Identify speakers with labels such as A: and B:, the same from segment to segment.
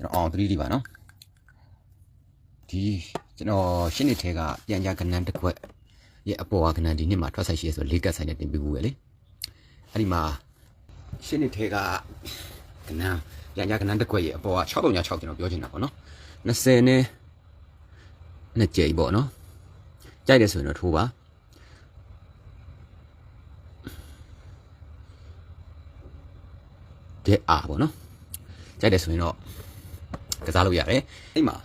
A: ကျွန်တော်အောင်3ဒီပါနော်ဒီကျွန်တော်ရှင်းနေထဲကပြန်ကြကနန်းတစ်ခွက်ရဲ့အပေါ်ကကနန်းဒီနှစ်မှာထွက်ဆိုင်ရှိရဆိုလေးကတ်ဆိုင်နဲ့တင်ပြဘူးပဲလေအဲ့ဒီမှာရှင်းနေထဲကကနန်းပြန်ကြကနန်းတစ်ခွက်ရဲ့အပေါ်က6306ကျွန်တော်ပြောချင်တာပေါ့နော်20နဲ့နှစ်ကြိမ်ပေါ့နော်ကြိုက်တယ်ဆိုရင်တော့ထိုးပါတဲ့အားပေါ့နော်ကြိုက်တယ်ဆိုရင်တော့ ကစားလို့ရတယ်အဲ့မှာ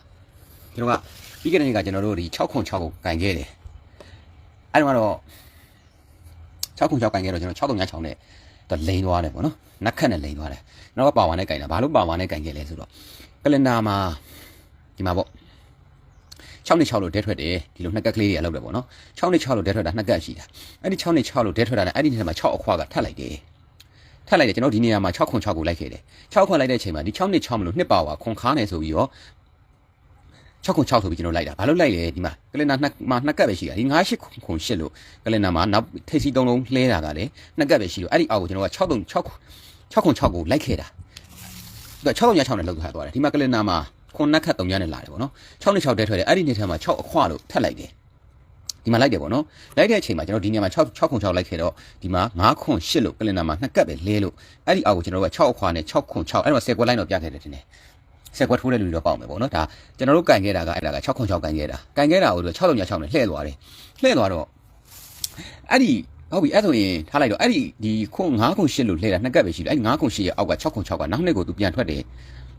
A: ကျွန်တော်ကပြီးခဲ့တဲ့နေ့ကကျွန်တော်တို့ဒီ6ခွန်6ကိုကင်ခဲ့တယ်အဲ့တော့ကတော့6ခွန်6ကင်ခဲ့တော့ကျွန်တော်6396နဲ့တော့လိန်သွားတယ်ပေါ့နော်နက်ခတ်နဲ့လိန်သွားတယ်နောက်ကပါဝါနဲ့ကင်တာဘာလို့ပါဝါနဲ့ကင်ခဲ့လဲဆိုတော့ကလန်ဒါမှာဒီမှာပေါ့6နဲ့6လို့ဒဲထွက်တယ်ဒီလိုနှစ်ကက်ကလေးတွေအလုပ်တယ်ပေါ့နော်6နဲ့6လို့ဒဲထွက်တာနှစ်ကက်ရှိတာအဲ့ဒီ6နဲ့6လို့ဒဲထွက်တာနဲ့အဲ့ဒီနေ့မှာ6အခွားကထပ်လိုက်တယ် ထပ်လိုက်တယ်ကျွန်တော်ဒီနေရာမှာ6ခွန်6ကိုလိုက်ခဲ့တယ်6ခွန်လိုက်တဲ့အချိန်မှာဒီ6နဲ့6မလို့နှစ်ပါဝါခွန်ခါနေဆိုပြီးတော့6ခွန်6ဆိုပြီးကျွန်တော်လိုက်တာဘာလို့လိုက်လဲဒီမှာကလင်နာနှစ်မှာနှစ်ကက်ပဲရှိတာဒီ9 8ခွန်8လို့ကလင်နာမှာနောက်ထိပ်စီသုံးလုံးလှဲတာကလည်းနှစ်ကက်ပဲရှိလို့အဲ့ဒီအောက်ကိုကျွန်တော်က6 3 6 6ခွန်6ကိုလိုက်ခဲ့တာသူက6 3 6နဲ့လောက်ထားသွားတယ်ဒီမှာကလင်နာမှာခွန်နှစ်ခတ်3ညနဲ့လာတယ်ပေါ့နော်6နဲ့6တဲထွက်တယ်အဲ့ဒီနေ့ထဲမှာ6အခွလို့ထပ်လိုက်တယ် ဒီမှာလိုက်တယ်ပေါ့နော်လိုက်တဲ့အချိန်မှာကျွန်တော်ဒီနေရာမှာ6 6ခွန်6လိုက်ခဲ့တော့ဒီမှာ9ခွန်8လို့ကလင်နာမှာနှစ်ကက်ပဲလဲလို့အဲ့ဒီအောက်ကိုကျွန်တော်တို့က6အခွနဲ့6ခွန်6အဲ့တော့10ကွက်လိုက်တော့ပြခဲ့တယ်တင်တယ်ဆက်ကွက်ထိုးတဲ့လူတွေတော့ပေါက်မယ်ပေါ့နော်ဒါကျွန်တော်တို့ကင်ခဲ့တာကအဲ့ဒါက6ခွန်6ကင်ခဲ့တာကင်ခဲ့တာကို6လုံးည6နဲ့လှည့်သွားတယ်လှည့်သွားတော့အဲ့ဒီဟုတ်ပြီအဲ့ဆိုရင်ထားလိုက်တော့အဲ့ဒီဒီခွန်9ခွန်8လို့လှည့်တာနှစ်ကက်ပဲရှိတယ်အဲ့9ခွန်8ရဲ့အောက်က6ခွန်6ကနောက်နှစ်ကိုသူပြန်ထွက်တယ်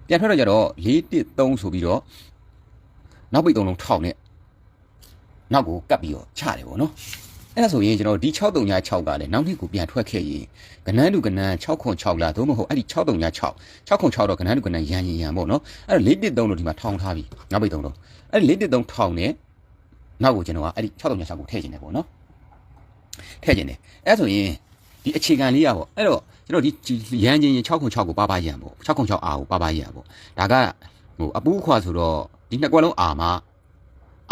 A: ပြန်ထွက်တော့ကြတော့4 1 3ဆိုပြီးတော့နောက်ပိတ်3လုံးထောက်နဲ့ နောက်ကိုကပ်ပြီးတော့ချတယ်ပေါ့နော်အဲ့ဒါဆိုရင်ကျွန်တော်ဒီ6396ကလည်းနောက်နှစ်ကိုပြန်ထွက်ခဲ့ရင်ကနန်းတူကနန်း6ခွန်6လားသို့မဟုတ်အဲ့ဒီ6396 6ခွန်6တော့ကနန်းတူကနန်းရန်ရန်ရန်ပေါ့နော်အဲ့တော့413လို့ဒီမှာထောင်းထားပြီနောက်ပိတ်3လုံးအဲ့ဒီ413ထောင်းနဲ့နောက်ကိုကျွန်တော်ကအဲ့ဒီ6396ကိုထည့်ခြင်းတယ်ပေါ့နော်ထည့်ခြင်းတယ်အဲ့ဆိုရင်ဒီအခြေခံလေးရပေါ့အဲ့တော့ကျွန်တော်ဒီရန်ချင်းရင်6ခွန်6ကိုပါပါရန်ပေါ့6ခွန်6အာကိုပါပါရန်ပေါ့ဒါကဟိုအပူးခွာဆိုတော့ဒီနှစ်ကွက်လုံးအာမှာ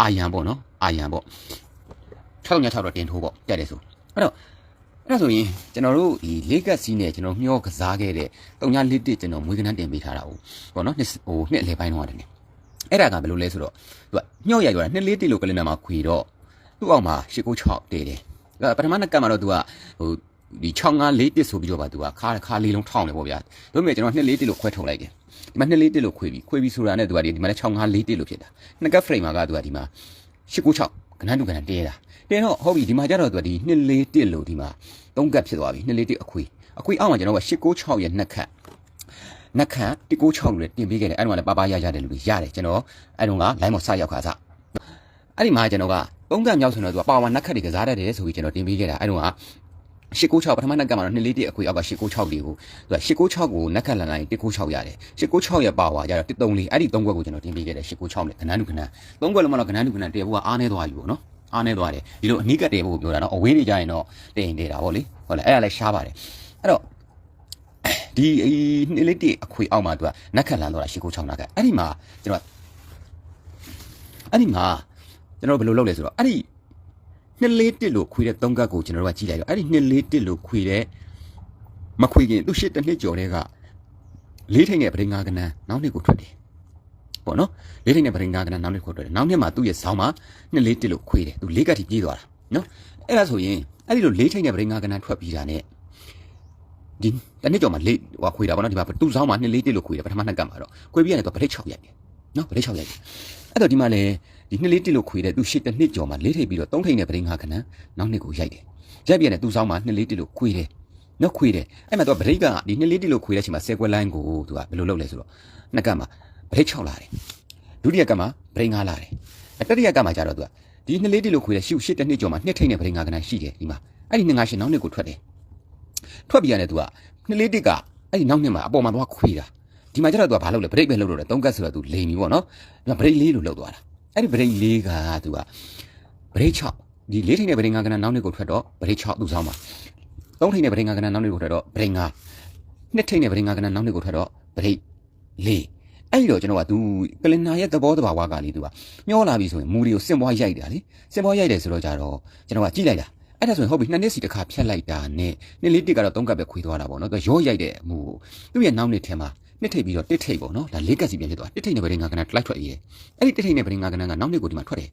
A: အာရန်ပေါ့နော် အာရန်ပေါ့6ည6တော့တင်ထိုးပေါ့တက်တယ်ဆိုအဲ့တော့အဲ့ဒါဆိုရင်ကျွန်တော်တို့ဒီလေကတ်စီးနဲ့ကျွန်တော်မျောကစားခဲ့တဲ့တုံညာလေးတစ်ကျွန်တော်မွေးကနန်းတင်ပေးထားတာဟုတ်ပေါ့နော်နှစ်ဟိုနှစ်အလဲပိုင်းတော့တယ်အဲ့ဒါကဘယ်လိုလဲဆိုတော့သူကမျောရိုက်သွားတာနှစ်လေးတစ်လို့ကလင်နာမှာခွေတော့သူ့အောက်မှာ896တေးတယ်ဒါပထမနှစ်ကတ်မှာတော့သူကဟိုဒီ65လေးတစ်ဆိုပြီးတော့ပါသူကခါခါလေးလုံးထောင်းတယ်ပေါ့ဗျာဒါပေမဲ့ကျွန်တော်နှစ်လေးတစ်လို့ခွဲထုတ်လိုက်တယ်ဒီမှာနှစ်လေးတစ်လို့ခွေပြီးခွေပြီးဆိုတာနဲ့သူကဒီမှာလည်း65လေးတစ်လို့ဖြစ်တာနှစ်ကတ် frame မှာကသူကဒီမှာ 896ကနန်းတူကနန်းတဲတာတဲတော့ဟုတ်ပြီဒီမှာကျတော့သူကဒီနှစ်လေးတစ်လို့ဒီမှာသုံးကတ်ဖြစ်သွားပြီနှစ်လေးတစ်အခွေအခွေအောက်မှာကျွန်တော်က896ရဲ့နှစ်ခတ်နှစ်ခတ်196လို့တင်ပေးခဲ့တယ်အဲ့တော့လည်းပါပါရရတယ်လို့ရတယ်ကျွန်တော်အဲ့တော့က line မစရောက်ခါစားအဲ့ဒီမှာကျွန်တော်ကသုံးကတ်မြောက်ဆိုတော့သူကပါဝါနှစ်ခတ်တွေကစားတတ်တယ်ဆိုပြီးကျွန်တော်တင်ပေးခဲ့တာအဲ့တော့က 896ပထမနက်ကမှာတော့2လေးတစ်အခွေအောက်က896လေးကိုသူက896ကိုနက်ခတ်လန်လိုက်196ရတယ်896ရဲ့ပါဝါကျတော့134အဲ့ဒီ3ခွက်ကိုကျွန်တော်တင်ပေးခဲ့တယ်896နဲ့ကနန်းတူကနန်း3ခွက်လုံးမတော့ကနန်းတူကနန်းတည့်ဘူးကအားနေသွားပြီပေါ့နော်အားနေသွားတယ်ဒီလိုအနိကတည့်ဖို့ပြောတာနော်အဝေးနေကြရင်တော့တင်နေတာပေါ့လေဟုတ်လားအဲ့ဒါလည်းရှားပါတယ်အဲ့တော့ဒီ2လေးတစ်အခွေအောက်မှာသူကနက်ခတ်လန်တော့တာ896နက်ကအဲ့ဒီမှာကျွန်တော်အဲ့ဒီမှာကျွန်တော်ဘယ်လိုလုပ်လဲဆိုတော့အဲ့ဒီ နှစ်လေးတစ်လို့ခွေတဲ့သုံးကတ်ကိုကျွန်တော်တို့ကကြည့်လိုက်တော့အဲ့ဒီနှစ်လေးတစ်လို့ခွေတဲ့မခွေခင်သူရှစ်တစ်နှစ်ကျော်တဲ့ကလေးထိန်ရဲ့ပရိငါကနန်းနောက်နှစ်ကိုထွက်တယ်ပေါ့နော်လေးထိန်ရဲ့ပရိငါကနန်းနောက်နှစ်ကိုထွက်တယ်နောက်နှစ်မှာသူ့ရဲ့ဇောင်းမှာနှစ်လေးတစ်လို့ခွေတယ်သူလေးကတ်ထိပြေးသွားတာနော်အဲ့ဒါဆိုရင်အဲ့ဒီလိုလေးထိန်ရဲ့ပရိငါကနန်းထွက်ပြီးတာ ਨੇ ဒီတနေ့ကျော်မှာလေးဟိုခွေတာပေါ့နော်ဒီမှာသူ့ဇောင်းမှာနှစ်လေးတစ်လို့ခွေတယ်ပထမနှစ်ကတ်မှာတော့ခွေပြီးရတယ်သူဗလိတ်6ရိုက်တယ်နော်ဗလိတ်6ရိုက်တယ်အဲ့တော့ဒီမှာလေ ဒီနှစ်လေးတစ်လို့ခွေတဲ့သူရှစ်တစ်နှစ်ကျော်မှာလေးထိပ်ပြီးတော့သုံးထိပ်နဲ့ပရိငါကနန်းနောက်နှစ်ကိုရိုက်တယ်ရိုက်ပြန်တယ်သူ့ဇောင်းမှာနှစ်လေးတစ်လို့ခွေတယ်နော်ခွေတယ်အဲ့မှာသူကဗလိတ်ကဒီနှစ်လေးတစ်လို့ခွေတဲ့အချိန်မှာဆယ်ကွက်လိုင်းကိုသူကဘယ်လိုလုပ်လဲဆိုတော့နှစ်ကတ်မှာဗလိတ်6လာတယ်ဒုတိယကတ်မှာပရိငါလာတယ်တတိယကတ်မှာကျတော့သူကဒီနှစ်လေးတစ်လို့ခွေတဲ့ရှုရှစ်တစ်နှစ်ကျော်မှာနှစ်ထိပ်နဲ့ပရိငါကနန်းရှိတယ်ဒီမှာအဲ့ဒီနှစ်ငါရှင်နောက်နှစ်ကိုထွက်တယ်ထွက်ပြီးရတယ်သူကနှစ်လေးတစ်ကအဲ့ဒီနောက်နှစ်မှာအပေါ်မှာသွားခွေတာဒီမှာကျတော့သူကဘာလုပ်လဲဗရိတ်ပဲလုပ်လို့တယ်သုံးကတ်ဆိုတော့သူလိန်ပြီပေါ့နော်ဒီမှာဗရိတ်လေးလို့လုပ်သွားတာ အဲ့ဒီဗရိတ်လေးကသူကဗရိတ်6ဒီလေးထိန်နဲ့ဗရိတ်5ကနနောက်နှစ်ကိုထွက်တော့ဗရိတ်6သူ့ဆောင်ပါသုံးထိန်နဲ့ဗရိတ်5ကနနောက်နှစ်ကိုထွက်တော့ဗရိတ်5နှစ်ထိန်နဲ့ဗရိတ်5ကနနောက်နှစ်ကိုထွက်တော့ဗရိတ်4အဲ့ဒီတော့ကျွန်တော်ကသူကလင်နာရဲ့သဘောတဘာဝကလေသူကမျောလာပြီဆိုရင်မူတွေကိုစင်ပွားရိုက်တာလေစင်ပွားရိုက်တယ်ဆိုတော့ကြတော့ကျွန်တော်ကကြည့်လိုက်တာအဲ့ဒါဆိုရင်ဟုတ်ပြီနှစ်နှစ်စီတစ်ခါဖြတ်လိုက်တာနဲ့နှစ်လေးတစ်ကတော့သုံးကပ်ပဲခွေသွားတာပေါ့နော်သူရောရိုက်တဲ့အမူကိုသူ့ရဲ့နောက်နှစ်ထဲမှာ နှစ်ထိပ်ပြီးတော့တစ်ထိပ်ပေါ့နော်ဒါလေးကက်စီပြန်ဖြစ်သွားတစ်ထိပ်နဲ့ဗရိတ်ငါကနလိုက်ထွက်ရေးအဲ့ဒီတစ်ထိပ်နဲ့ဗရိတ်ငါကနကနောက်နှစ်ကိုဒီမှာထွက်တယ်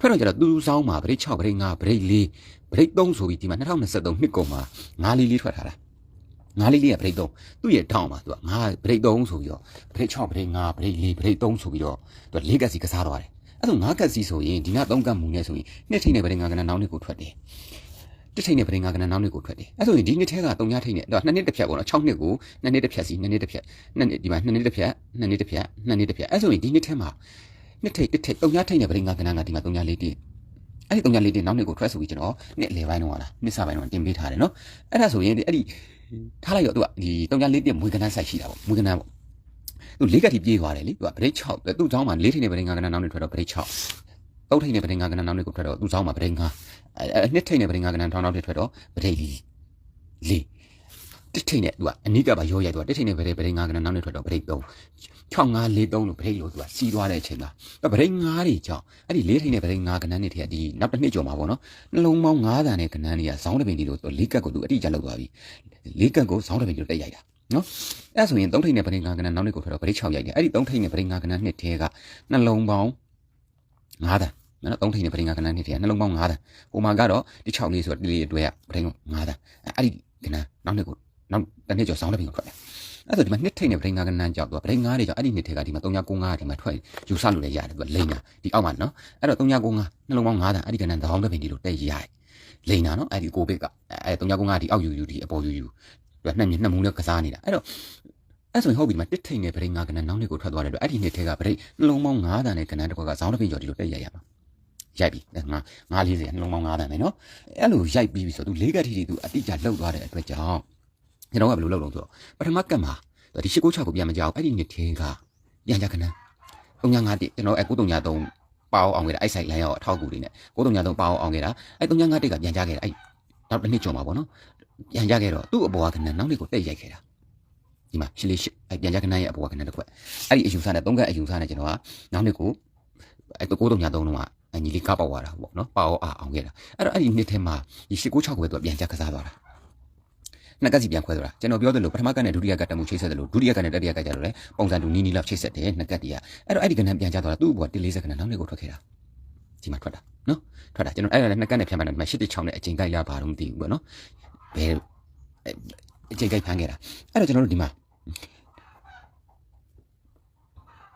A: ထွက်တော့ကျတော့သူ့ဆောင်မှာဗရိတ်6ဗရိတ်5ဗရိတ်4ဗရိတ်3ဆိုပြီးဒီမှာ2023နှစ်ကုန်မှာ9လေးလေးထွက်ထားတာ9လေးလေးကဗရိတ်3သူ့ရဲ့ထောင်းမှာသူက9ဗရိတ်3ဆိုပြီးတော့ဗရိတ်6ဗရိတ်5ဗရိတ်4ဗရိတ်3ဆိုပြီးတော့သူကလေးကက်စီကစားသွားတယ်အဲ့ဒါ9ကက်စီဆိုရင်ဒီက3ကတ်မူနဲ့ဆိုရင်နှစ်ထိပ်နဲ့ဗရိတ်ငါကနနောက်နှစ်ကိုထွက်တယ် တစ်ထိပ်နဲ့ပရင်ငါကဏ္ဍနောက်နှစ်ကိုထွက်တယ်အဲ့ဆိုရင်ဒီနှစ်ထဲက၃ညထိပ်နဲ့တော့နှစ်နှစ်တစ်ဖြတ်ပေါ့နော်၆နှစ်ကိုနှစ်နှစ်တစ်ဖြတ်စီနှစ်နှစ်တစ်ဖြတ်နှစ်နှစ်ဒီမှာနှစ်နှစ်တစ်ဖြတ်နှစ်နှစ်တစ်ဖြတ်နှစ်နှစ်တစ်ဖြတ်အဲ့ဆိုရင်ဒီနှစ်ထဲမှာနှစ်ထိပ်တစ်ထိပ်၃ညထိပ်နဲ့ပရင်ငါကဏ္ဍကဒီမှာ၃ညလေးတည်းအဲ့ဒီ၃ညလေးတည်းနောက်နှစ်ကိုထွက်ဆိုပြီးကျွန်တော်နှစ်လေပိုင်းတော့လာနှစ်ဆပိုင်းတော့တင်ပေးထားတယ်နော်အဲ့ဒါဆိုရင်အဲ့ဒီထားလိုက်တော့သူကဒီ၃ညလေးတည်းမွေကဏ္ဍဆိုင်ရှိတာပေါ့မွေကဏ္ဍပေါ့သူ၄ကတိပြေးသွားတယ်လေသူကဗရိတ်6သူ့ကျောင်းမှာ၄ထိပ်နဲ့ဗရိတ်ငါကဏ္ဍနောက်နှစ်ထွက်တော့ဗရိတ်6 တောက်ထိတ်နဲ့ပဒိန်ငါကဏ္ဍနောက်နှစ်ကိုထွက်တော့သူ့ဆောင်မှာပဒိန်ငါအနှစ်ထိတ်နဲ့ပဒိန်ငါကဏ္ဍထောင်းနောက်နှစ်ထွက်တော့ပဒိန်လီလီတစ်ထိတ်နဲ့သူကအနိကပါရောရိုက်သူကတစ်ထိတ်နဲ့ပဒိန်ပဒိန်ငါကဏ္ဍနောက်နှစ်ထွက်တော့ပဒိန်သုံး6543လို့ပဒိန်လို့သူကစီးသွားတဲ့အချိန်မှာပဒိန်ငါတွေကြောင့်အဲ့ဒီလေးထိတ်နဲ့ပဒိန်ငါကဏ္ဍနဲ့ထက်ဒီနောက်တစ်နှစ်ကျော်မှာပေါ့နော်နှလုံးပေါင်း9တန်နဲ့ကဏ္ဍတွေကဇောင်းတပင်ဒီလိုလေးကတ်ကိုသူအတိအကျလောက်သွားပြီလေးကတ်ကိုဇောင်းတပင်ဒီလိုတက်ရိုက်တာနော်အဲ့ဆိုရင်၃ထိပ်နဲ့ပရိငါကဏ္ဍနောက်နေ့ကိုထွက်တော့ပရိ6ရိုက်တယ်အဲ့ဒီ၃ထိပ်နဲ့ပရိငါကဏ္ဍနှစ်ထဲကနှလုံးပေါင်း9တန် နော်သုံးထိပ်နဲ့ပရင်ကကနန်းနှစ်ထည့်နှလုံးပေါင်း9တန်းဟိုမှာကတော့ဒီ6လေးဆိုတော့ဒီလေးအတွဲကပရင်က9တန်းအဲ့ဒီကနန်းနောက်နှစ်ကိုနောက်တစ်နှစ်ကျော်ဆောင်းတဲ့ပင်ကိုထွက်တယ်အဲ့ဆိုဒီမှာနှစ်ထိပ်နဲ့ပရင်ကကနန်းကြောက်တော့ပရင်9တွေကြောင့်အဲ့ဒီနှစ်ထက်ကဒီမှာ3995ဒီမှာထွက်ယူဆလို့လည်းရတယ်သူကလိန်တာဒီအောက်မှာနော်အဲ့တော့3995နှလုံးပေါင်း9တန်းအဲ့ဒီကနန်းတောင်းတဲ့ပင်ဒီလိုတက်ရိုက်လိန်တာနော်အဲ့ဒီကိုဘစ်ကအဲ့3995ဒီအောက်ယူယူဒီအပေါ်ယူယူသူကနှစ်မြနှစ်မူးနဲ့ကစားနေတာအဲ့တော့အဲ့ဆိုရင်ဟုတ်ပြီမတစ်ထိန်နဲ့ဗရိတ်ငါကနန်းနောက်နှစ်ကိုထွက်သွားတယ်တော့အဲ့ဒီနှစ်ထဲကဗရိတ်နှလုံးပေါင်း9တန်းနဲ့ကနန်းတစ်ခွက်ကဇောင်းတစ်ပင်ကျော်ဒီလိုတက်ရိုက်ရမှာ ရိုက်ပြီငါ940နှလုံးပေါင်း9တန်းပဲနော်အဲ့လိုရိုက်ပြီးပြီဆိုတော့ तू လေးကက်ထီတီ तू အတိအကျလှုပ်သွားတဲ့အတွက်ကြောင့်ကျွန်တော်ကဘယ်လိုလှုပ်လို့ဆိုတော့ပထမကတ်မှာဒီရှိကို6ကိုပြန်မကြောက်အဲ့ဒီနှစ်ထဲကပြန်ကြခဏ395တိကျွန်တော်အဲ့9393ပါအောင်အောင်ခဲ့တာအဲ့ဆိုင်လိုင်းရောက်အထောက်အကူတွေနဲ့9393ပါအောင်အောင်ခဲ့တာအဲ့395တိကပြန်ကြခဲ့တာအဲ့နောက်တစ်နှစ်ကျော်မှာပေါ့နော်ပြန်ကြခဲ့တော့သူ့အပေါ်ကခဏနောက်နှစ်ကိုတက်ရိုက်ခဲ့တာဒီမှာရှလေးရှအဲ့ပြန်ကြခဏရဲ့အပေါ်ကခဏတစ်ခွက်အဲ့ဒီအယူဆနဲ့3ကတ်အယူဆနဲ့ကျွန်တော်ကနောက်နှစ်ကိုအဲ့9393တုန်းကအ ညီလေးကပေါက်သွားတာပေါ့နော်ပါအောင်အောင်ခဲ့တာအဲ့တော့အဲ့ဒီနှစ်ထဲမှာဒီ896ကိုပဲသူပြန်ကြကစားသွားတာနှစ်ကစီပြန်ခွဲသွားတာကျွန်တော်ပြောသလိုပထမကနဲ့ဒုတိယကတမှုချိတ်ဆက်တယ်လို့ဒုတိယကနဲ့တတိယကကြတော့လေပုံစံတူနီးနီးလောက်ချိတ်ဆက်တယ်နှစ်ကတည်းကအဲ့တော့အဲ့ဒီကနန်းပြန်ကြသွားတာသူ့ဘော140ကနန်းနောက်နေ့ကိုထွက်ခဲ့တာဒီမှာထွက်တာနော်ထွက်တာကျွန်တော်အဲ့ဒါလည်းနှစ်ကနဲ့ပြန်မှန်းတယ်ဒီမှာ86နဲ့အချိန်ကြိုက်လားဘာလို့မသိဘူးပေါ့နော်ဘယ်အချိန်ကြိုက်ဖမ်းခဲ့တာအဲ့တော့ကျွန်တော်တို့ဒီမှာ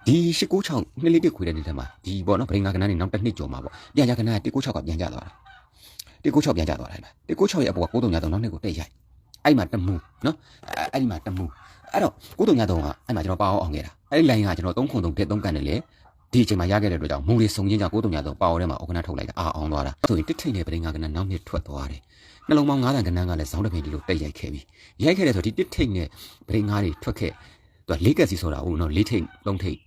A: ဒီ196နှစ်လေးတစ်ခွေတဲ့နေ့တည်းမှာဒီပေါ့နော်ဗရင်ငါကနန်းနေနောက်တစ်နှစ်ကျော်မှာပေါ့ပြန်ကြကနန်း196ကပြန်ကြသွားတာ196ပြန်ကြသွားတယ်196ရဲ့အပေါ်က93ညတော့နောက်နှစ်ကိုတက်ရိုက်အဲ့မှာတမူနော်အဲ့ဒီမှာတမူအဲ့တော့93ညတော့ကအဲ့မှာကျွန်တော်ပါအောင်အောင်ခဲ့တာအဲ့ဒီ line ကကျွန်တော်3ခု3တက်3ကန်တယ်လေဒီအချိန်မှာရခဲ့တဲ့အတွက်ကြောင့်မူလေးစုံချင်းကြောင့်93ညတော့ပါအောင်ထဲမှာအော်ကနထုတ်လိုက်တာအာအောင်သွားတာဆိုရင်တစ်ထိန်နဲ့ဗရင်ငါကနန်းနောက်နှစ်ထွက်သွားတယ်နှလုံးပေါင်း9တန်ကနန်းကလည်းဇောင်းတစ်ပင်ဒီလိုတက်ရိုက်ခဲ့ပြီရိုက်ခဲ့တဲ့ဆိုဒီတစ်ထိန်နဲ့ဗရင်ငါတွေထွက်ခဲ့သူကလေးကက်စီဆိုတာဟုတ်နော်လေးထိန်သုံးထိန်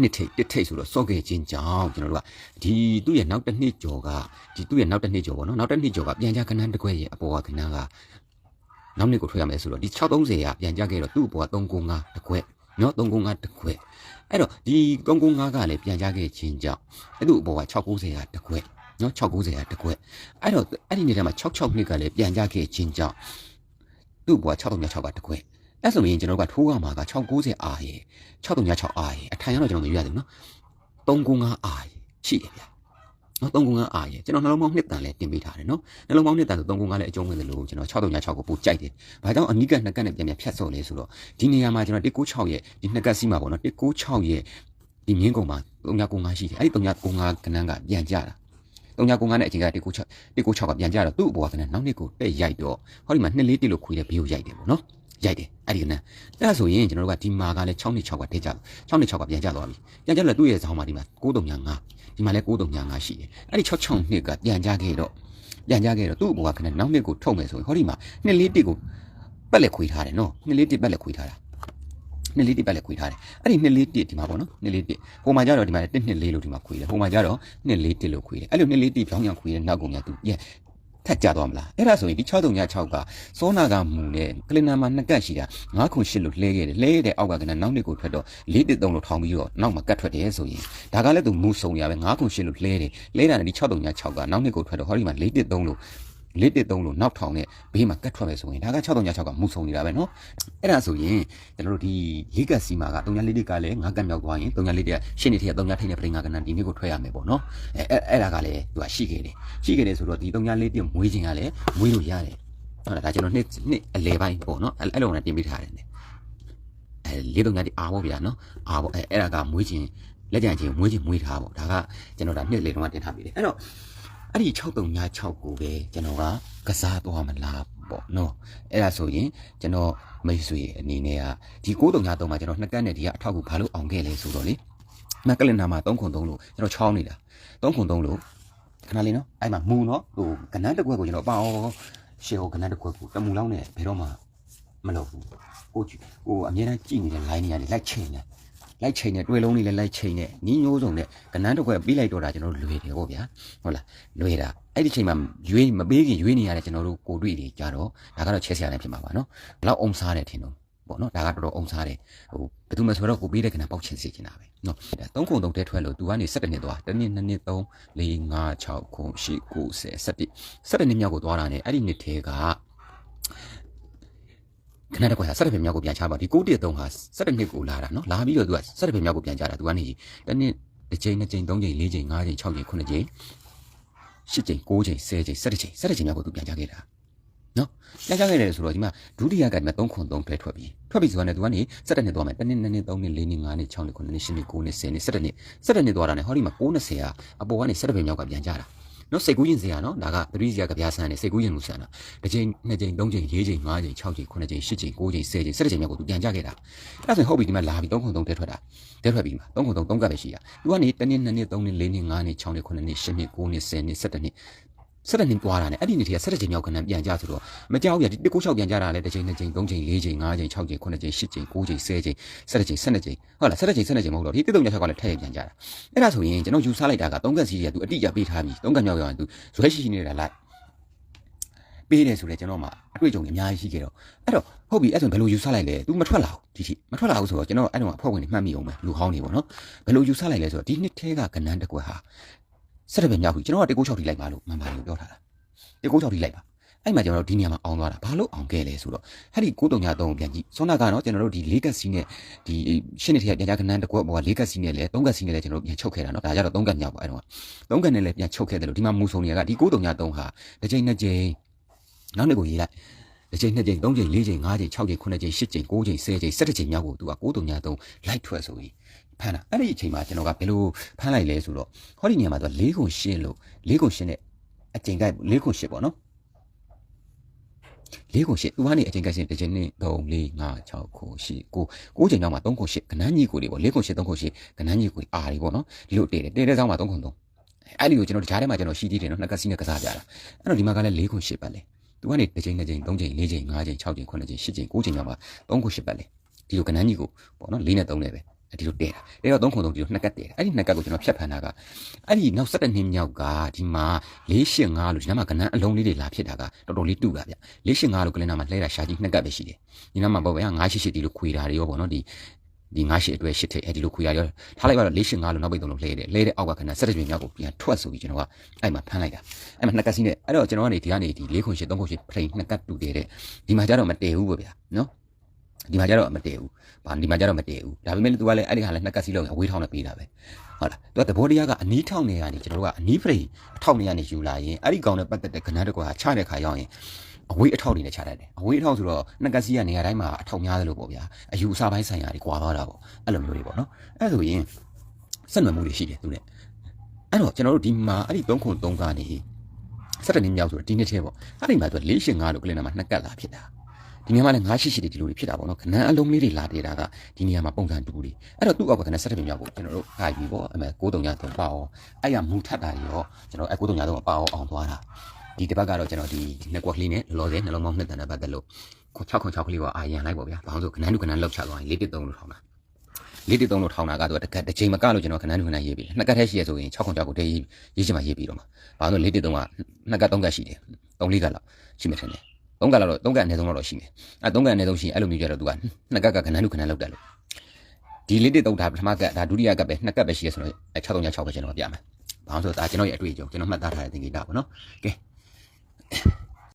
A: နှစ်ထိပ်တစ်ထိပ်ဆိုတော့စော့ခဲ့ခြင်းကြောင့်ကျွန်တော်တို့ကဒီသူ့ရဲ့နောက်တစ်နှစ်ကျော်ကဒီသူ့ရဲ့နောက်တစ်နှစ်ကျော်ပေါ့နော်နောက်တစ်နှစ်ကျော်ကပြန်ကြခဏန်းတစ်ခွက်ရဲ့အပေါ်ကခဏန်းကနောက်နှစ်ကိုထွက်ရမယ်ဆိုတော့ဒီ630ကပြန်ကြခဲ့တော့သူ့အပေါ်က395တစ်ခွက်နော်395တစ်ခွက်အဲ့တော့ဒီ395ကလည်းပြန်ကြခဲ့ခြင်းကြောင့်အဲ့သူ့အပေါ်က690ကတစ်ခွက်နော်690ကတစ်ခွက်အဲ့တော့အဲ့ဒီနေ့ထဲမှာ66နှစ်ကလည်းပြန်ကြခဲ့ခြင်းကြောင့်သူ့အပေါ်က636ကတစ်ခွက် အဲ့ဆိုရင်ကျွန်တော်တို့ကထိုးရမှာက690အာရေ636အာရေအထိုင်ကတော့ကျွန်တော်မရွရသေးဘူးနော်395အာရေရှိတယ်ဗျာနော်395အာရေကျွန်တော်နှလုံးပေါင်းနှစ်တန်လဲတင်ပေးထားတယ်နော်နှလုံးပေါင်းနှစ်တန်ဆို395လဲအကျုံးဝင်တယ်လို့ကျွန်တော်636ကိုပို့ကြိုက်တယ်ဘာကြောင့်အနိကနှစ်ကတ်နဲ့ပြန်ပြန်ဖြတ်စော်လဲဆိုတော့ဒီနေရာမှာကျွန်တော်196ရဲ့ဒီနှစ်ကတ်စီးမှာပေါ့နော်196ရဲ့ဒီမြင်းကုံမှာ395ရှိတယ်အဲ့ဒီ395ကနန်းကပြန်ကြတာ395နဲ့အချိန်က196 196ကပြန်ကြတော့သူ့အပေါ်ကလည်းနောက်နှစ်ကိုတက်ရိုက်တော့ဟောဒီမှာ2လေးတစ်လို့ခွေးလဲဘေးကိုရိုက်တယ်ပေါ့နော် ရိုက်တယ်အဲ့ဒီကနန်းအဲ့ဒါဆိုရင်ကျွန်တော်တို့ကဒီမာကလည်း6နှစ်6ကတက်ကြတယ်6နှစ်6ကပြန်ကြသွားပြီပြန်ကြလို့သူ့ရဲ့ဇောင်းမှာဒီမှာ9395ဒီမှာလည်း9395ရှိတယ်အဲ့ဒီ66နှစ်ကပြန်ကြခဲ့တော့ပြန်ကြခဲ့တော့သူ့အပေါ်ကခဏနောက်နှစ်ကိုထုတ်မယ်ဆိုရင်ဟောဒီမှာနှစ်လေးတစ်ကိုပက်လက်ခွေထားတယ်နော်နှစ်လေးတစ်ပက်လက်ခွေထားတာနှစ်လေးတစ်ပက်လက်ခွေထားတယ်အဲ့ဒီနှစ်လေးတစ်ဒီမှာပေါ့နော်နှစ်လေးတစ်ဟိုမှာကြတော့ဒီမှာတစ်နှစ်လေးလို့ဒီမှာခွေတယ်ဟိုမှာကြတော့နှစ်လေးတစ်လို့ခွေတယ်အဲ့လိုနှစ်လေးတစ်ပြောင်းပြောင်းခွေတဲ့နောက်ကောင်ကသူရဲ့ ထက်ကြသွားမလားအဲ့ဒါဆိုရင်ဒီ6396ကစောနာကမူနဲ့ကလင်နာမှာနှစ်ကတ်ရှိတာ9ခု8လို့လှဲခဲ့တယ်လှဲတဲ့အောက်ကကနနောက်နှစ်ကိုထွက်တော့4တစ်3လို့ထောင်းပြီးတော့နောက်မှာကတ်ထွက်တယ်ဆိုရင်ဒါကလည်းသူမူဆုံရပဲ9ခု8လို့လှဲတယ်လှဲတာနဲ့ဒီ6396ကနောက်နှစ်ကိုထွက်တော့ဟောဒီမှာ4တစ်3လို့ လေးတစ်သုံးလို့နောက်ထောင်နဲ့ဘေးမှာကတ်ထွက်မယ်ဆိုရင်ဒါက6396ကမူဆုံနေတာပဲเนาะအဲ့ဒါဆိုရင်ကျွန်တော်တို့ဒီလေးကစီမာက3လေးတစ်ကလည်းငါကတ်မြောက်သွားရင်3လေးတစ်ကရှင်းနေတဲ့အ3ထိနဲ့ပြင်ငါကနန်ဒီနေ့ကိုထွက်ရမယ်ပေါ့เนาะအဲအဲ့ဒါကလည်းသူကရှိခဲ့တယ်ရှိခဲ့တယ်ဆိုတော့ဒီ3လေးတစ်မွေးခြင်းကလည်းမွေးလို့ရတယ်ဟုတ်လားဒါကျွန်တော်နှစ်နှစ်အလဲပိုင်းပေါ့เนาะအဲ့လိုနဲ့ပြင်ပေးထားတယ်အဲလေး3တိအားပေါ့ဗျာเนาะအားပေါ့အဲအဲ့ဒါကမွေးခြင်းလက်ကြံချင်းမွေးခြင်းမွေးထားပေါ့ဒါကကျွန်တော်ဒါနှစ်လေတုန်းကတင်ထားပြီးတယ်အဲ့တော့ အဲ့ဒီ6396ကိုပဲကျွန်တော်ကကစားသွားမလားပေါ့နော်အဲ့ဒါဆိုရင်ကျွန်တော်မိတ်ဆွေအနေနဲ့ကဒီ6393မှာကျွန်တော်နှစ်ကတ်နဲ့ဒီကအထောက်ကိုဘာလို့အောင်ခဲ့လဲဆိုတော့လေမက်ကလင်နာမှာ3ခု3လို့ကျွန်တော်ချောင်းနေတာ3ခု3လို့ခဏလေးနော်အဲ့မှာမူနော်ဟိုကနန်းတစ်ခွက်ကိုကျွန်တော်အပေါအောင်ရှေဟိုကနန်းတစ်ခွက်ကိုတမူလောက်နဲ့ဘယ်တော့မှမလုပ်ဘူးကိုဟိုအမြဲတမ်းကြည့်နေတဲ့ line တွေကနေလိုက်ချိန်နေ လိုက်ချိန်နဲ့တွေ့လုံးလေးလည်းလိုက်ချိန်နဲ့ညီညိုးစုံနဲ့ကနန်းတစ်ခွက်ပြီးလိုက်တော့တာကျွန်တော်လွယ်တယ်ပေါ့ဗျာဟုတ်လားလွယ်တာအဲ့ဒီချိန်မှာရွေးမပေးခင်ရွေးနေရတဲ့ကျွန်တော်တို့ကိုတွေ့တွေကြတော့ဒါကတော့ချက်စရာလည်းဖြစ်မှာပါနော်ဘလောက်အုံစားတယ်ထင်တော့ပေါ့နော်ဒါကတော်တော်အုံစားတယ်ဟိုဘယ်သူမှဆိုတော့ကိုပေးတဲ့ကနန်းပေါက်ချင်စေချင်တာပဲနော်ဒါ3ခု3တဲထွက်လို့သူကနေ7နှစ်သွား1နှစ်2နှစ်3 4 5 6ခု8 9 10 11 17နှစ်မြောက်ကိုသွားတာ ਨੇ အဲ့ဒီနှစ်ထဲက ခဏတကွာဆက်တဲ့ပြင်မြောက်ကိုပြန်ချပါဒီ9တိ3ဟာဆက်တဲ့နှစ်ကိုလာတာနော်လာပြီးတော့သူကဆက်တဲ့ပြင်မြောက်ကိုပြန်ချတာသူကနေတနေ့တစ်ချိန်နှစ်ချိန်သုံးချိန်လေးချိန်ငါးချိန်၆ချိန်ခုနှစ်ချိန်ရှစ်ချိန်၉ချိန်၁၀ချိန်၁၇ချိန်၁၇ချိန်မြောက်ကိုသူပြန်ချခဲ့တာနော်ပြန်ချခဲ့တယ်ဆိုတော့ဒီမှာဒုတိယကဒီမှာ3ခွန်3ထွက်ထွက်ပြီးထွက်ပြီးဆိုတော့ ਨੇ သူကနေဆက်တဲ့နှစ်သွားမယ်တနေ့နှစ်နှစ်သုံးနှစ်လေးနှစ်ငါးနှစ်၆နှစ်ခုနှစ်နှစ်ရှစ်နှစ်၉နှစ်၁၀နှစ်၁၇နှစ်၁၇နှစ်သွားတာ ਨੇ ဟောဒီမှာ920ကအပေါ်ကနေဆက်တဲ့ပြင်မြောက်ကပြန်ချတာ နော်စိတ်ကူးရင်စရာနော်ဒါကပရိစီယကဗျာဆန်နေစိတ်ကူးရင်လူဆန်တာတစ်ချိန်နှစ်ချိန်သုံးချိန်လေးချိန်ငါးချိန်၆ချိန်ခုနှစ်ချိန်ရှစ်ချိန်ကိုးချိန်ဆယ်ချိန်၁၇ချိန်မြောက်ကိုသူပြန်ကြခဲ့တာအဲ့ဒါဆိုဟုတ်ပြီဒီမှာလာပြီ၃ခု၃တဲထွက်တာတဲထွက်ပြီမှာ၃ခု၃၃ကပ်ပဲရှိတာသူကနေတစ်နှစ်နှစ်နှစ်သုံးနှစ်လေးနှစ်ငါးနှစ်၆နှစ်ခုနှစ်နှစ်ရှစ်နှစ်ကိုးနှစ်ဆယ်နှစ်၁၇နှစ် ဆက်တဲ့နှစ်သွားတာ ਨੇ အဲ့ဒီနေ့တည်းကဆက်တဲ့ချိန်မြောက်ကနန်းပြန်ကြဆိုတော့မကြောက်ရဒီတစ်ကို၆ပြန်ကြတာလေတစ်ချိန်နှစ်ချိန်သုံးချိန်လေးချိန်ငါးချိန်၆ချိန်ခုနှစ်ချိန်ရှစ်ချိန်ကိုးချိန်ဆယ်ချိန်ဆက်တဲ့ချိန်ဆက်တဲ့ချိန်ဟုတ်လားဆက်တဲ့ချိန်ဆက်တဲ့ချိန်မဟုတ်တော့ဒီတစ်တုံညချက်ကလည်းထည့်ပြန်ကြတာအဲ့ဒါဆိုရင်ကျွန်တော်ယူဆလိုက်တာကသုံးကက်စီးတွေကသူအတိအကျပေးထားပြီးသုံးကက်မြောက်ရောက်ရင်သူဇွဲရှိရှိနေတာလိုက်ပေးတယ်ဆိုလေကျွန်တော်မှအတွေ့အကြုံအများကြီးရှိခဲ့တော့အဲ့တော့ဟုတ်ပြီအဲ့ဆိုဘယ်လိုယူဆလိုက်လဲ तू မထွက်လာဘူးဒီထိမထွက်လာဘူးဆိုတော့ကျွန်တော်အဲ့တော့အဖွဲ့ဝင်တွေမှတ်မိအောင်ပဲလူဟောင်းနေပေါ့နော်ဘယ်လိုယူဆလိုက်လဲဆိုတော့ဒီနှစ်ထဲကကနန်းတကွက်ဟာ ဆက်ရပဲမြောက်ပြီကျွန်တော်ကတေကို6ထိလိုက်ပါလို့မှန်ပါလို့ပြောထားတာတေကို6ထိလိုက်ပါအဲ့မှာကျွန်တော်တို့ဒီနေရာမှာအောင်သွားတာဘာလို့အောင်ခဲ့လဲဆိုတော့အဲ့ဒီ93ကိုပြန်ကြည့်ဆွမ်းနာကနော်ကျွန်တော်တို့ဒီ၄ကက်စီနဲ့ဒီရှင်းနေတဲ့ပြန်ကြကနန်းတကွက်ဘောက၄ကက်စီနဲ့လဲ၃ကက်စီနဲ့လဲကျွန်တော်တို့ပြန်ချုပ်ခဲ့တာနော်ဒါကြတော့၃ကက်မြောက်ပါအဲ့တော့၃ကက်နဲ့လဲပြန်ချုပ်ခဲ့တယ်လို့ဒီမှာမူဆုံတွေကဒီ93ဟာတစ်ချိန်နှစ်ချိန်နောက်နေ့ကိုရေးလိုက်တစ်ချိန်နှစ်ချိန်သုံးချိန်လေးချိန်ငါးချိန်၆ချိန်ခုနှစ်ချိန်ရှစ်ချိန်ကိုးချိန်ဆယ်ချိန်၁၇ချိန်မြောက်ကိုသူက93လိုက်ထွက်ဆိုပြီး ဖမ်းတာအဲ့ဒီအချိန်မှာကျွန်တော်ကဘယ်လိုဖမ်းလိုက်လဲဆိုတော့ဟောဒီနေရာမှာသူက၄ခုရှင်းလို့၄ခုရှင်းတဲ့အချိန်က၄ခုရှင်းပေါ့နော်လေးကိုရှစ်သူကနေအချိန်ကရှင်တစ်ချိန်နဲ့3 4 5 6ခု8 9 9ချိန်နောက်မှာ3ခု8ကနန်းကြီးကိုတွေပေါ့လေးခု8 3ခု8ကနန်းကြီးကိုအာတွေပေါ့နော်ဒီလိုတည်တယ်တည်တဲ့ဆောင်မှာ3ခု3အဲ့ဒီကိုကျွန်တော်ကြားထဲမှာကျွန်တော်ရှိသေးတယ်နော်နှစ်ကစီနဲ့ကစားကြတာအဲ့တော့ဒီမှာကလည်း၄ခု8ပတ်လေသူကနေတစ်ချိန်နှစ်ချိန်သုံးချိန်လေးချိန်ငါးချိန်၆ချိန်ခုနှစ်ချိန်ရှစ်ချိန်ကိုးချိန်ရောက်မှာသုံးခုရှစ်ပတ်လေဒီလိုကနန်းကြီးကိုပေါ့နော်လေးနဲ့သုံးနဲ့ပဲ ဒီလိုတဲတာတဲတော့သုံးခုသုံးဒီလိုနှစ်ကတ်တဲတာအဲ့ဒီနှစ်ကတ်ကိုကျွန်တော်ဖြတ်ဖန်တာကအဲ့ဒီနောက်၁၇နှစ်မြောက်ကဒီမှာ၄၈၅လို့ဒီနားမှာကနန်းအလုံးလေးတွေလာဖြစ်တာကတော်တော်လေးတူတာဗျ၄၈၅လို့ကလင်းနာမှာလှဲတာရှာကြီးနှစ်ကတ်ပဲရှိတယ်ဒီနားမှာပေါ့ဗျာ9 8 8ဒီလိုခွေတာတွေရောပေါ့နော်ဒီဒီ9ရှစ်အတွက်ရှစ်ထိပ်အဲဒီလိုခွေရရောထားလိုက်ပါတော့၄ရှစ်5လို့နောက်ပိတ်သုံးလို့လှဲတယ်လှဲတဲ့အောက်ကခဏဆက်တဲ့ပြင်မြောက်ကိုပြန်ထွက်ဆိုပြီးကျွန်တော်ကအဲ့မှာဖမ်းလိုက်တာအဲ့မှာနှစ်ကတ်စီးနဲ့အဲ့တော့ကျွန်တော်ကနေဒီကနေဒီ၄ခုရှစ်၃ခုရှစ်ဖလိန်နှစ်ကတ်တူတယ်တဲ့ဒီမှာကျတော့မတည်ဘူးပေါ့ဗျာနော် ဒီမှာကျတော့မတည်ဘူးဘာဒီမှာကျတော့မတည်ဘူးဒါပေမဲ့ तू ကလည်းအဲ့ဒီဟာလည်းနှစ်ကတ်စီးလုံးအဝေးထောင်းနဲ့ပေးတာပဲဟုတ်လား तू ကတဘောတရားကအနီးထောင်းနေရနေကျွန်တော်တို့ကအနီးဖလိန်အထောက်နေရနေယူလာရင်အဲ့ဒီကောင်နဲ့ပတ်သက်တဲ့ခဏတကွာချတဲ့ခါရောက်ရင်အဝေးအထောက်တွေနဲ့ခြားတတ်တယ်အဝေးအထောက်ဆိုတော့နှစ်ကစီးကနေရာတိုင်းမှာအထောက်များတယ်လို့ပေါ့ဗျာအယူအဆပိုင်းဆိုင်ရာတွေကွာသွားတာပေါ့အဲ့လိုမျိုးတွေပေါ့နော်အဲ့ဆိုရင်ဆက်နွယ်မှုတွေရှိတယ်သူနဲ့အဲ့တော့ကျွန်တော်တို့ဒီမှာအဲ့ဒီ3ခု3ကနေစက်တနည်းမြောက်ဆိုတော့ဒီနှစ်ထဲပေါ့အဲ့ဒီမှာသူ485လို့ကလင်နာမှာနှစ်ကတ်လာဖြစ်တာ ဒီနေရာမှာလည်း988ဒီလိုတွေဖြစ်တာပေါ့နော်ခဏအလုံးလေးတွေလာတေတာကဒီနေရာမှာပုံစံတူတွေအဲ့တော့သူ့အောက်ကခဏစက်တနည်းမြောက်ကိုကျွန်တော်တို့ခါပြီးပေါ့အမေ9353ပါအောင်အဲ့ရမူထပ်တာတွေရောကျွန်တော်အဲ့9353ပါအောင်အောင်သွားတာဒီတစ်ပတ်ကတော့ကျွန်တော်ဒီ network လေးနဲ့လောလောဆယ်နှလုံးပေါင်းနှစ်တန်တဲ့ပတ်သက်လို့606ကလေးကိုအာရန်လိုက်ပေါ့ဗျာ။ဘာလို့ဆိုခဏန်းတူခဏန်းလောက်ချသွားရင်413လို့ထောင်းတာ။413လို့ထောင်းတာကတော့တကက်တစ်ချိန်မကလို့ကျွန်တော်ခဏန်းတူခဏန်းရေးပြီ။နှစ်ကတ်ထဲရှိရဆိုရင်606ကိုတည်းရေးရေးချင်မှရေးပြီးတော့မှာ။ဘာလို့413ကနှစ်ကတ်3ကတ်ရှိတယ်။3 4ကတ်လောက်ရှိမှထင်တယ်။ 3ကတ်လောက်တော့3ကတ်အနည်းဆုံးတော့ရှိမယ်။အဲ3ကတ်အနည်းဆုံးရှိရင်အဲ့လိုမျိုးကြတော့သူကနှစ်ကတ်ကခဏန်းတူခဏန်းလောက်တက်လို့ဒီ413ဒါပထမကတ်ဒါဒုတိယကတ်ပဲနှစ်ကတ်ပဲရှိရဆိုတော့636ပဲကျွန်တော်ပြမယ်။ဘာလို့ဆိုတော့ဒါကျွန်တော်ရဲ့အတွေ့အကြုံကျွန်တော်မှတ်သားထားတဲ့သင်္ကေတပေါ့နော်။ကဲက